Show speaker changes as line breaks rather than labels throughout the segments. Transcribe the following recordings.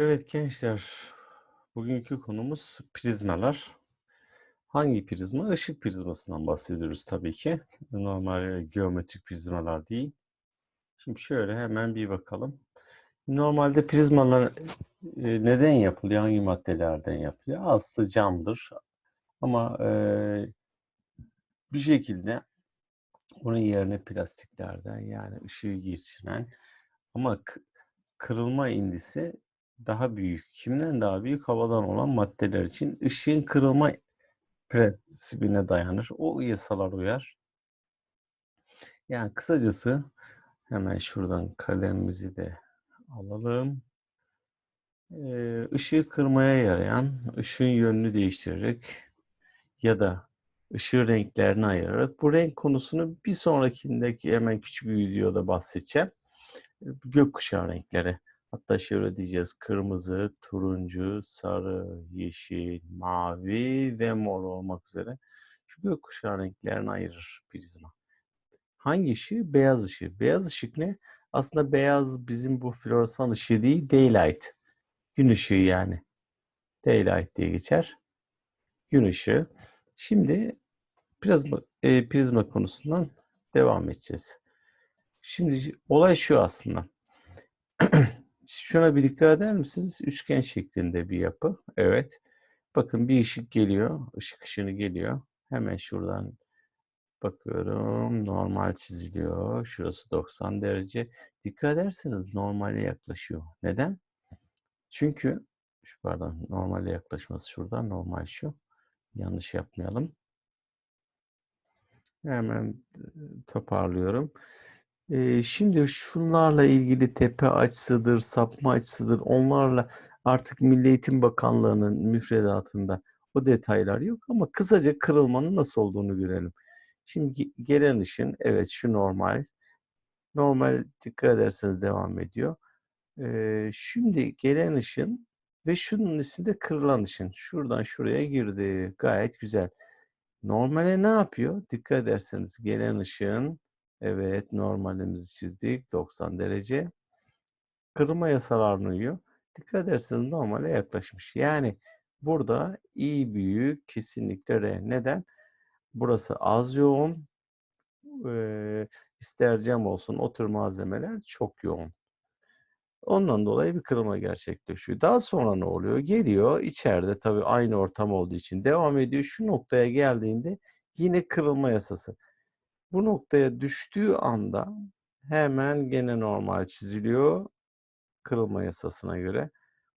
Evet gençler, bugünkü konumuz prizmalar. Hangi prizma? Işık prizmasından bahsediyoruz tabii ki. Normal geometrik prizmalar değil. Şimdi şöyle hemen bir bakalım. Normalde prizmalar e, neden yapılıyor? Hangi maddelerden yapılıyor? Aslı camdır. Ama e, bir şekilde onun yerine plastiklerden yani ışığı geçiren ama kırılma indisi daha büyük. Kimden daha büyük? Havadan olan maddeler için ışığın kırılma prensibine dayanır. O yasalar uyar. Yani kısacası hemen şuradan kalemimizi de alalım. Ee, ışığı kırmaya yarayan, ışığın yönünü değiştirerek ya da ışığı renklerini ayırarak bu renk konusunu bir sonrakindeki hemen küçük bir videoda bahsedeceğim. Gökkuşağı renkleri. Hatta şöyle diyeceğiz. Kırmızı, turuncu, sarı, yeşil, mavi ve mor olmak üzere şu gökkuşağı renklerini ayırır prizma. Hangi ışığı? Beyaz ışığı. Beyaz ışık ne? Aslında beyaz bizim bu floresan ışığı değil, daylight. Gün ışığı yani. Daylight diye geçer. Gün ışığı. Şimdi prizma, e, prizma konusundan devam edeceğiz. Şimdi olay şu aslında. Şuna bir dikkat eder misiniz? Üçgen şeklinde bir yapı. Evet. Bakın bir ışık geliyor. Işık ışını geliyor. Hemen şuradan bakıyorum. Normal çiziliyor. Şurası 90 derece. Dikkat ederseniz normale yaklaşıyor. Neden? Çünkü pardon normale yaklaşması şuradan normal şu. Yanlış yapmayalım. Hemen toparlıyorum şimdi şunlarla ilgili tepe açısıdır, sapma açısıdır, onlarla artık Milli Eğitim Bakanlığı'nın müfredatında o detaylar yok ama kısaca kırılmanın nasıl olduğunu görelim. Şimdi gelen ışın, evet şu normal. Normal dikkat ederseniz devam ediyor. şimdi gelen ışın ve şunun ismi de kırılan ışın. Şuradan şuraya girdi. Gayet güzel. Normale ne yapıyor? Dikkat ederseniz gelen ışın Evet, normalimizi çizdik. 90 derece. Kırılma yasalarına uyuyor. Dikkat ederseniz normale yaklaşmış. Yani burada i büyük kesinlikle r. Neden? Burası az yoğun. Ee, ister cam olsun o tür malzemeler çok yoğun. Ondan dolayı bir kırılma gerçekleşiyor. Daha sonra ne oluyor? Geliyor içeride tabii aynı ortam olduğu için devam ediyor. Şu noktaya geldiğinde yine kırılma yasası. Bu noktaya düştüğü anda hemen gene normal çiziliyor kırılma yasasına göre.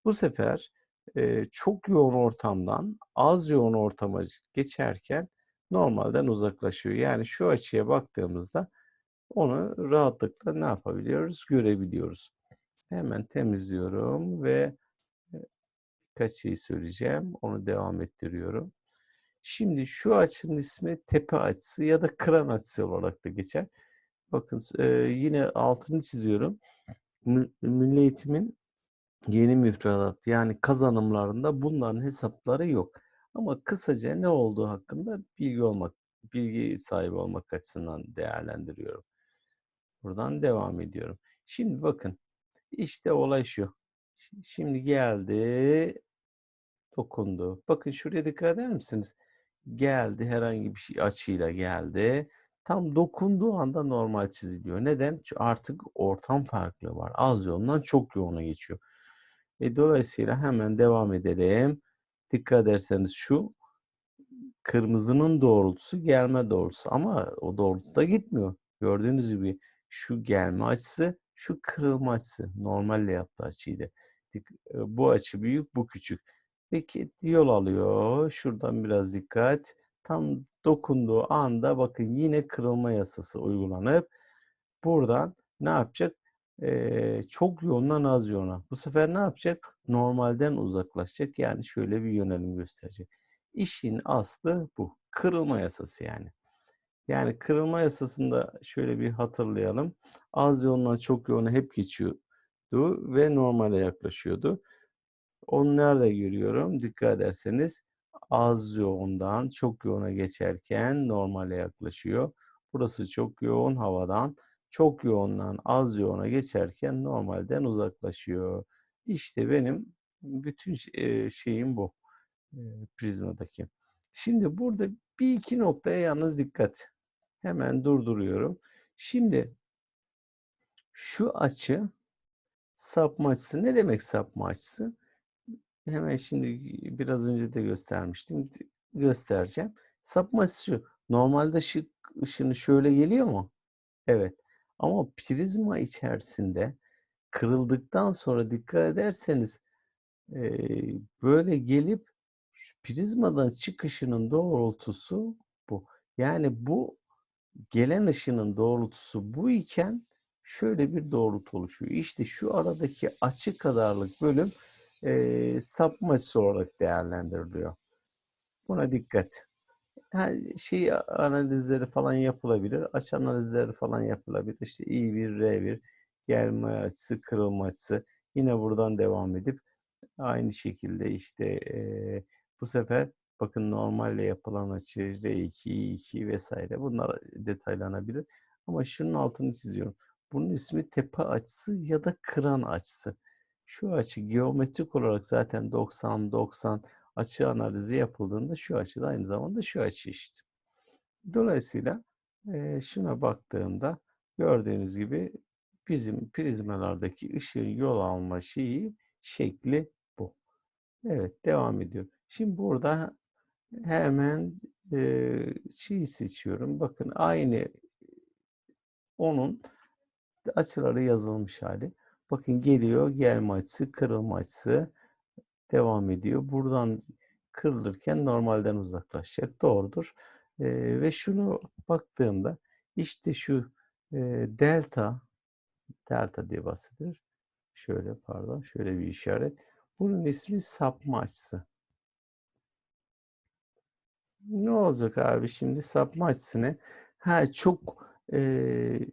Bu sefer e, çok yoğun ortamdan az yoğun ortama geçerken normalden uzaklaşıyor. Yani şu açıya baktığımızda onu rahatlıkla ne yapabiliyoruz? Görebiliyoruz. Hemen temizliyorum ve birkaç şey söyleyeceğim. Onu devam ettiriyorum. Şimdi şu açının ismi tepe açısı ya da kran açısı olarak da geçer. Bakın e, yine altını çiziyorum. Milli Eğitim'in yeni müfredat yani kazanımlarında bunların hesapları yok. Ama kısaca ne olduğu hakkında bilgi olmak, bilgi sahibi olmak açısından değerlendiriyorum. Buradan devam ediyorum. Şimdi bakın işte olay şu. Şimdi geldi, dokundu. Bakın şuraya dikkat eder misiniz? Geldi herhangi bir şey açıyla geldi. Tam dokunduğu anda normal çiziliyor. Neden? Çünkü artık ortam farklı var. Az yoğundan çok yoğuna geçiyor. E, dolayısıyla hemen devam edelim. Dikkat ederseniz şu kırmızının doğrultusu gelme doğrultusu ama o doğrultuda gitmiyor. Gördüğünüz gibi şu gelme açısı, şu kırılma açısı. Normalle yaptığı açıydı. Bu açı büyük, bu küçük. Peki yol alıyor. Şuradan biraz dikkat. Tam dokunduğu anda bakın yine kırılma yasası uygulanıp buradan ne yapacak? Ee, çok yoğundan az yoğuna. Bu sefer ne yapacak? Normalden uzaklaşacak. Yani şöyle bir yönelim gösterecek. İşin aslı bu. Kırılma yasası yani. Yani kırılma yasasında şöyle bir hatırlayalım. Az yoğundan çok yoğuna hep geçiyordu ve normale yaklaşıyordu. Onu nerede görüyorum? Dikkat ederseniz az yoğundan çok yoğuna geçerken normale yaklaşıyor. Burası çok yoğun havadan çok yoğundan az yoğuna geçerken normalden uzaklaşıyor. İşte benim bütün şeyim bu prizmadaki. Şimdi burada bir iki noktaya yalnız dikkat. Hemen durduruyorum. Şimdi şu açı sapma açısı. Ne demek sapma açısı? Hemen şimdi biraz önce de göstermiştim. Göstereceğim. Sapma açısı şu. Normalde ışık ışını şöyle geliyor mu? Evet. Ama prizma içerisinde kırıldıktan sonra dikkat ederseniz eee, böyle gelip prizmadan çıkışının doğrultusu bu. Yani bu gelen ışının doğrultusu bu iken şöyle bir doğrultu oluşuyor. İşte şu aradaki açı kadarlık bölüm sapma açısı olarak değerlendiriliyor. Buna dikkat. Ha, şey analizleri falan yapılabilir. Açı analizleri falan yapılabilir. İşte I1, R1, gelme açısı, kırılma açısı. Yine buradan devam edip aynı şekilde işte eee, bu sefer bakın normalle yapılan açı R2, I2 vesaire bunlar detaylanabilir. Ama şunun altını çiziyorum. Bunun ismi tepe açısı ya da kıran açısı. Şu açı geometrik olarak zaten 90-90 açı analizi yapıldığında şu açı da aynı zamanda şu açı işte. Dolayısıyla eee, şuna baktığımda gördüğünüz gibi bizim prizmalardaki ışığın yol alma şeyi şekli bu. Evet devam ediyor. Şimdi burada hemen eee şeyi seçiyorum. Bakın aynı onun açıları yazılmış hali. Bakın geliyor gelme açısı, kırılma açısı devam ediyor. Buradan kırılırken normalden uzaklaşacak. Doğrudur. Eee, ve şunu baktığımda işte şu eee, delta delta diye bahsedilir. Şöyle pardon, şöyle bir işaret. Bunun ismi sapma açısı. Ne olacak abi şimdi sapma açısı ne? Ha çok eee,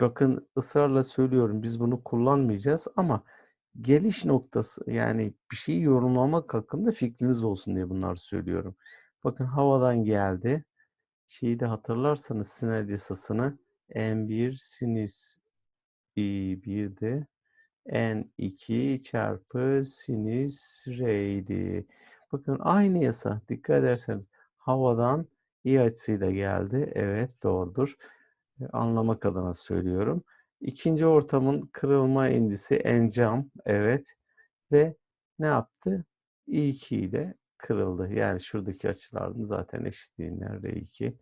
bakın ısrarla söylüyorum biz bunu kullanmayacağız ama geliş noktası yani bir şeyi yorumlamak hakkında fikriniz olsun diye bunları söylüyorum. Bakın havadan geldi. Şeyi de hatırlarsanız sinir yasasını N1 sinüs I1'de N2 çarpı sinüs R'ydi. Bakın aynı yasa. Dikkat ederseniz havadan i açısıyla geldi. Evet doğrudur. Anlamak adına söylüyorum. İkinci ortamın kırılma indisi encam. Evet. Ve ne yaptı? i2 ile kırıldı. Yani şuradaki açıların zaten eşitliğinden R2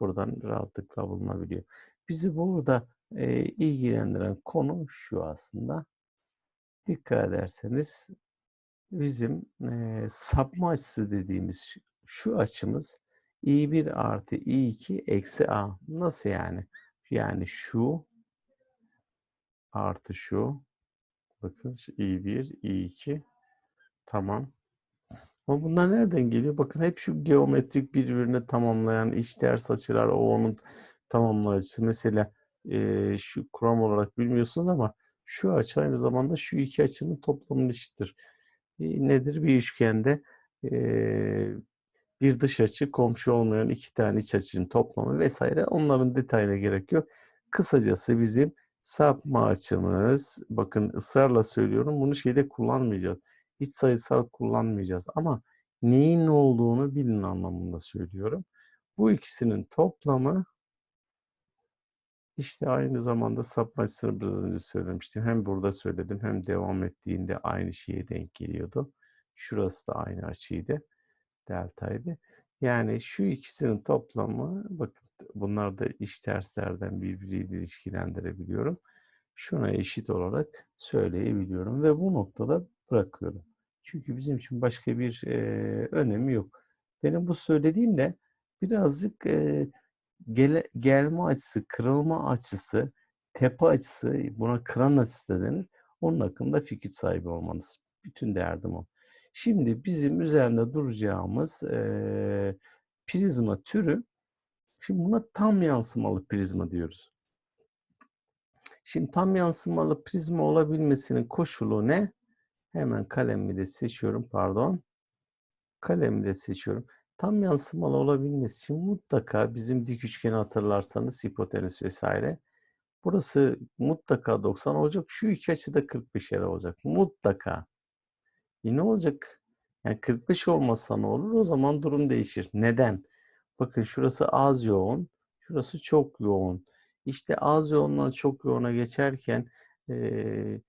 buradan rahatlıkla bulunabiliyor. Bizi burada e, ilgilendiren konu şu aslında. Dikkat ederseniz bizim e, sapma açısı dediğimiz şu açımız i1 artı i2 eksi a. Nasıl yani? Yani şu artı şu. Bakın şu i1, i2. Tamam. Ama bunlar nereden geliyor? Bakın hep şu geometrik birbirini tamamlayan iç ters açılar o onun tamamlayıcısı. Mesela eee, şu kuram olarak bilmiyorsunuz ama şu açı aynı zamanda şu iki açının toplamının eşittir. E, nedir? Bir üçgende eee, bir dış açı komşu olmayan iki tane iç açının toplamı vesaire. Onların detayına gerek yok. Kısacası bizim sapma açımız, bakın ısrarla söylüyorum bunu şeyde kullanmayacağız. Hiç sayısal kullanmayacağız ama neyin ne olduğunu bilin anlamında söylüyorum. Bu ikisinin toplamı işte aynı zamanda sapma açısını biraz önce söylemiştim. Hem burada söyledim hem devam ettiğinde aynı şeye denk geliyordu. Şurası da aynı açıydı. Deltaydı. Yani şu ikisinin toplamı bakın bunlar da iç terslerden birbiriyle ilişkilendirebiliyorum. Şuna eşit olarak söyleyebiliyorum ve bu noktada bırakıyorum. Çünkü bizim için başka bir eee, önemi yok. Benim bu söylediğim de birazcık eee, gele- gelme açısı, kırılma açısı, tepe açısı, buna kıran açısı da denir. Onun hakkında fikir sahibi olmanız. Bütün derdim o. Şimdi bizim üzerinde duracağımız eee, prizma türü, şimdi buna tam yansımalı prizma diyoruz. Şimdi tam yansımalı prizma olabilmesinin koşulu ne? Hemen kalemi de seçiyorum, pardon. Kalemi de seçiyorum. Tam yansımalı olabilmesi için mutlaka bizim dik üçgeni hatırlarsanız hipotenüs vesaire. Burası mutlaka 90 olacak. Şu iki açı da 45'er olacak. Mutlaka. E ne olacak? Yani 45 olmasa ne olur? O zaman durum değişir. Neden? Bakın şurası az yoğun, şurası çok yoğun. İşte az yoğundan çok yoğuna geçerken eee,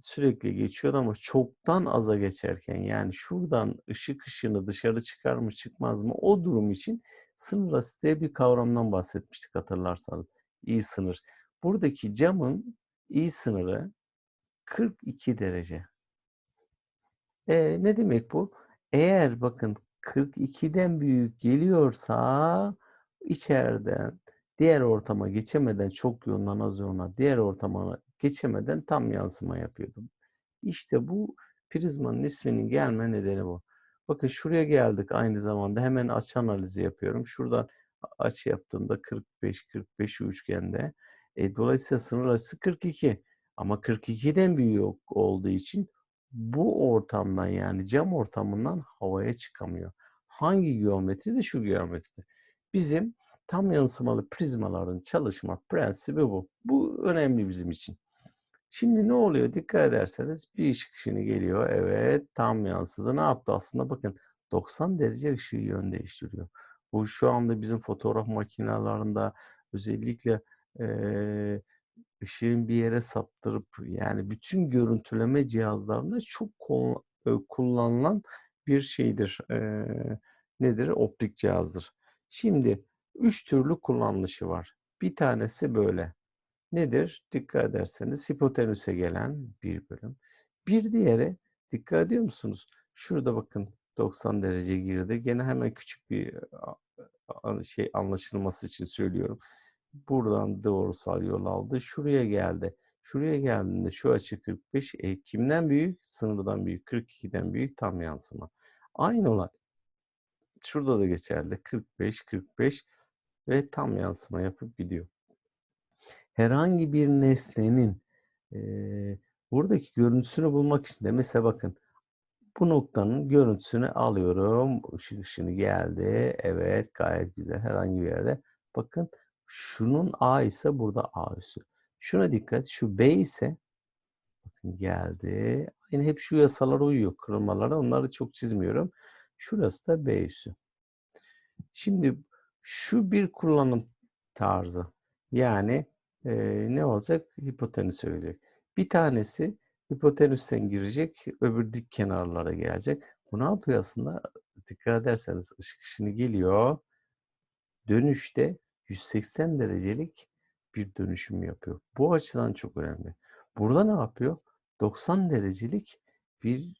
sürekli geçiyordu ama çoktan aza geçerken yani şuradan ışık ışını dışarı çıkar mı çıkmaz mı o durum için sınır asiti diye bir kavramdan bahsetmiştik hatırlarsanız. İyi sınır. Buradaki camın iyi sınırı 42 derece. E, ne demek bu? Eğer bakın 42'den büyük geliyorsa içeriden diğer ortama geçemeden çok yoğundan az yoğuna diğer ortama geçemeden tam yansıma yapıyordu. İşte bu prizmanın isminin gelme nedeni bu. Bakın şuraya geldik aynı zamanda hemen açı analizi yapıyorum. Şuradan açı yaptığımda 45 45 şu üçgende. E, dolayısıyla sınır açısı 42. Ama 42'den büyük olduğu için bu ortamdan yani cam ortamından havaya çıkamıyor. Hangi geometri de şu geometri. Bizim tam yansımalı prizmaların çalışma prensibi bu. Bu önemli bizim için. Şimdi ne oluyor? Dikkat ederseniz bir ışık ışını geliyor. Evet tam yansıdı. Ne yaptı aslında? Bakın 90 derece ışığı yön değiştiriyor. Bu şu anda bizim fotoğraf makinelerinde özellikle eee ışığın bir yere saptırıp yani bütün görüntüleme cihazlarında çok kullanılan bir şeydir. Nedir? Optik cihazdır. Şimdi üç türlü kullanılışı var. Bir tanesi böyle. Nedir? Dikkat ederseniz hipotenüse gelen bir bölüm. Bir diğeri dikkat ediyor musunuz? Şurada bakın 90 derece girdi. Gene hemen küçük bir şey anlaşılması için söylüyorum. Buradan doğrusal yol aldı. Şuraya geldi. Şuraya geldiğinde şu açı 45. E, kimden büyük? Sınırdan büyük. 42'den büyük tam yansıma. Aynı olay. Şurada da geçerli. 45, 45 ve tam yansıma yapıp gidiyor. Herhangi bir nesnenin e, buradaki görüntüsünü bulmak için de mesela bakın bu noktanın görüntüsünü alıyorum. Işık ışını geldi. Evet gayet güzel. Herhangi bir yerde. Bakın Şunun A ise burada A üssü. Şuna dikkat. Şu B ise geldi. Yine hep şu yasalara uyuyor kırılmalara. Onları çok çizmiyorum. Şurası da B üssü. Şimdi şu bir kullanım tarzı. Yani e, ne olacak? Hipotenüs söyleyecek. Bir tanesi hipotenüsten girecek, öbür dik kenarlara gelecek. Bu ne yapıyor aslında? Dikkat ederseniz ışık ışını geliyor. Dönüşte 180 derecelik bir dönüşüm yapıyor. Bu açıdan çok önemli. Burada ne yapıyor? 90 derecelik bir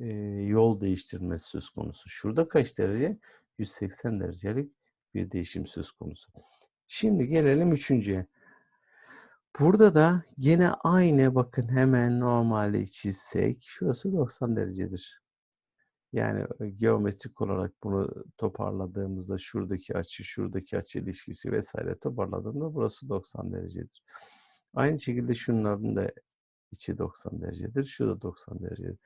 e, yol değiştirmesi söz konusu. Şurada kaç derece? 180 derecelik bir değişim söz konusu. Şimdi gelelim üçüncüye. Burada da yine aynı bakın hemen normali çizsek şurası 90 derecedir. Yani geometrik olarak bunu toparladığımızda şuradaki açı, şuradaki açı ilişkisi vesaire toparladığımda burası 90 derecedir. Aynı şekilde şunların da içi 90 derecedir. Şu da 90 derecedir.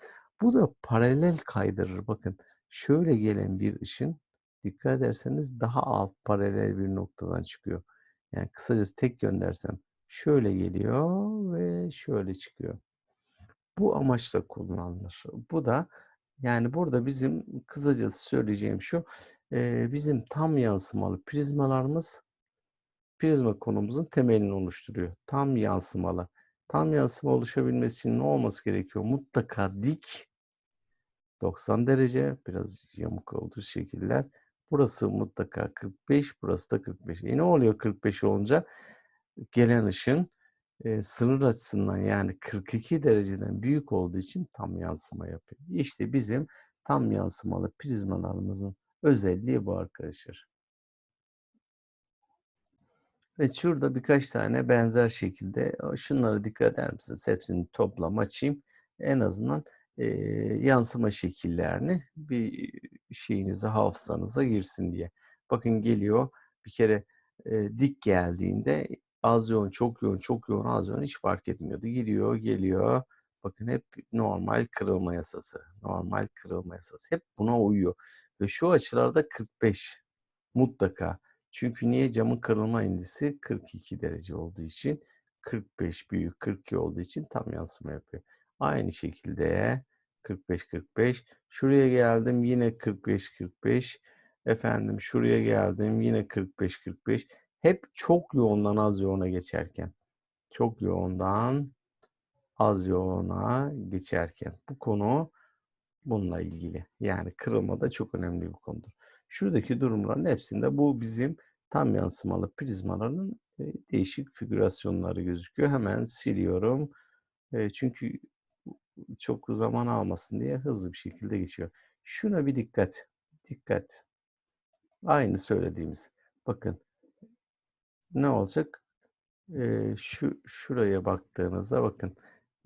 Bu da paralel kaydırır. Bakın şöyle gelen bir ışın dikkat ederseniz daha alt paralel bir noktadan çıkıyor. Yani kısacası tek göndersem şöyle geliyor ve şöyle çıkıyor. Bu amaçla kullanılır. Bu da yani burada bizim kısacası söyleyeceğim şu, e, bizim tam yansımalı prizmalarımız prizma konumuzun temelini oluşturuyor. Tam yansımalı. Tam yansıma oluşabilmesi için ne olması gerekiyor? Mutlaka dik 90 derece, biraz yamuk olduğu şekiller. Burası mutlaka 45, burası da 45. E ne oluyor 45 olunca? Gelen ışın e, sınır açısından yani 42 dereceden büyük olduğu için tam yansıma yapıyor. İşte bizim tam yansımalı prizmalarımızın özelliği bu arkadaşlar. Ve şurada birkaç tane benzer şekilde şunlara dikkat eder misiniz? Hepsini toplam açayım. En azından e, yansıma şekillerini bir şeyinize, hafızanıza girsin diye. Bakın geliyor bir kere e, dik geldiğinde az yoğun, çok yoğun, çok yoğun, az yoğun hiç fark etmiyordu. Gidiyor, geliyor. Bakın hep normal kırılma yasası. Normal kırılma yasası. Hep buna uyuyor. Ve şu açılarda 45 mutlaka. Çünkü niye camın kırılma indisi 42 derece olduğu için 45 büyük 42 olduğu için tam yansıma yapıyor. Aynı şekilde 45 45 şuraya geldim yine 45 45 efendim şuraya geldim yine 45 45 hep çok yoğundan az yoğuna geçerken çok yoğundan az yoğuna geçerken bu konu bununla ilgili. Yani kırılma da çok önemli bir konudur. Şuradaki durumların hepsinde bu bizim tam yansımalı prizmaların e, değişik figürasyonları gözüküyor. Hemen siliyorum. E, çünkü çok zaman almasın diye hızlı bir şekilde geçiyor. Şuna bir dikkat. Dikkat. Aynı söylediğimiz. Bakın ne olacak? E, şu şuraya baktığınızda bakın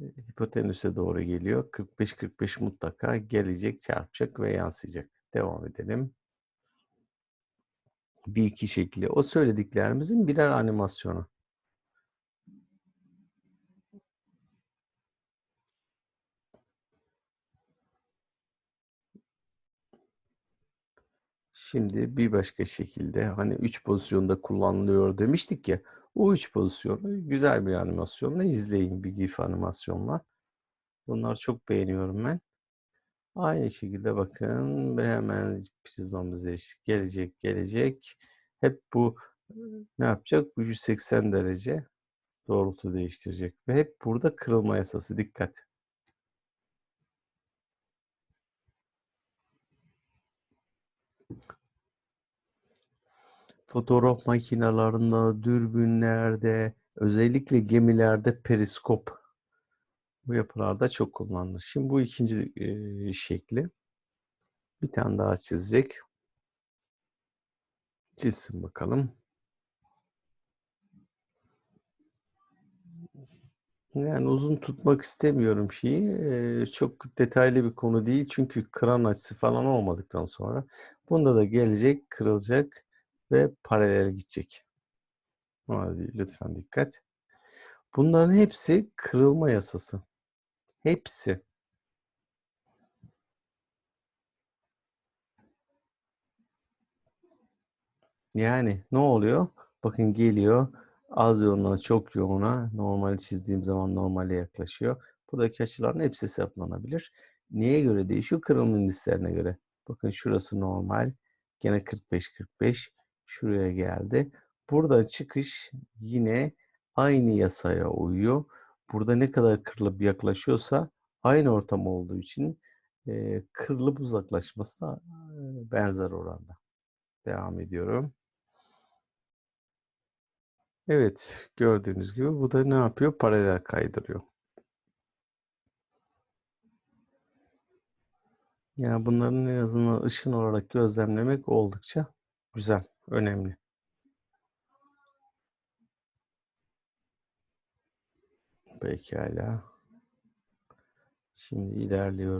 hipotenüse doğru geliyor. 45-45 mutlaka gelecek, çarpacak ve yansıyacak. Devam edelim. Bir iki şekli. O söylediklerimizin birer animasyonu. Şimdi bir başka şekilde hani üç pozisyonda kullanılıyor demiştik ya. O üç pozisyonu güzel bir animasyonla izleyin. Bir GIF animasyonla. Bunları çok beğeniyorum ben. Aynı şekilde bakın ve hemen prizmamız. Gelecek, gelecek. Hep bu ne yapacak? Bu 180 derece doğrultu değiştirecek. Ve hep burada kırılma yasası. Dikkat. Fotoğraf makinelerinde, dürbünlerde, özellikle gemilerde periskop bu yapılarda çok kullanılır. Şimdi bu ikinci e, şekli. Bir tane daha çizecek. Çizsin bakalım. Yani uzun tutmak istemiyorum şeyi. Ee, çok detaylı bir konu değil. Çünkü kıran açısı falan olmadıktan sonra bunda da gelecek, kırılacak ve paralel gidecek. Lütfen dikkat. Bunların hepsi kırılma yasası. Hepsi. Yani ne oluyor? Bakın geliyor. Az yoğunluğa çok yoğuna. Normal çizdiğim zaman normale yaklaşıyor. Buradaki açıların hepsi hesaplanabilir. Neye göre değişiyor? Kırılma indislerine göre. Bakın şurası normal. Gene 45-45. Şuraya geldi. Burada çıkış yine aynı yasaya uyuyor. Burada ne kadar kırılıp yaklaşıyorsa aynı ortam olduğu için e, kırılıp uzaklaşması da e, benzer oranda. Devam ediyorum. Evet, gördüğünüz gibi bu da ne yapıyor? Paralel kaydırıyor. Yani bunların en azından ışın olarak gözlemlemek oldukça güzel, önemli. Pekala. Şimdi ilerliyorum.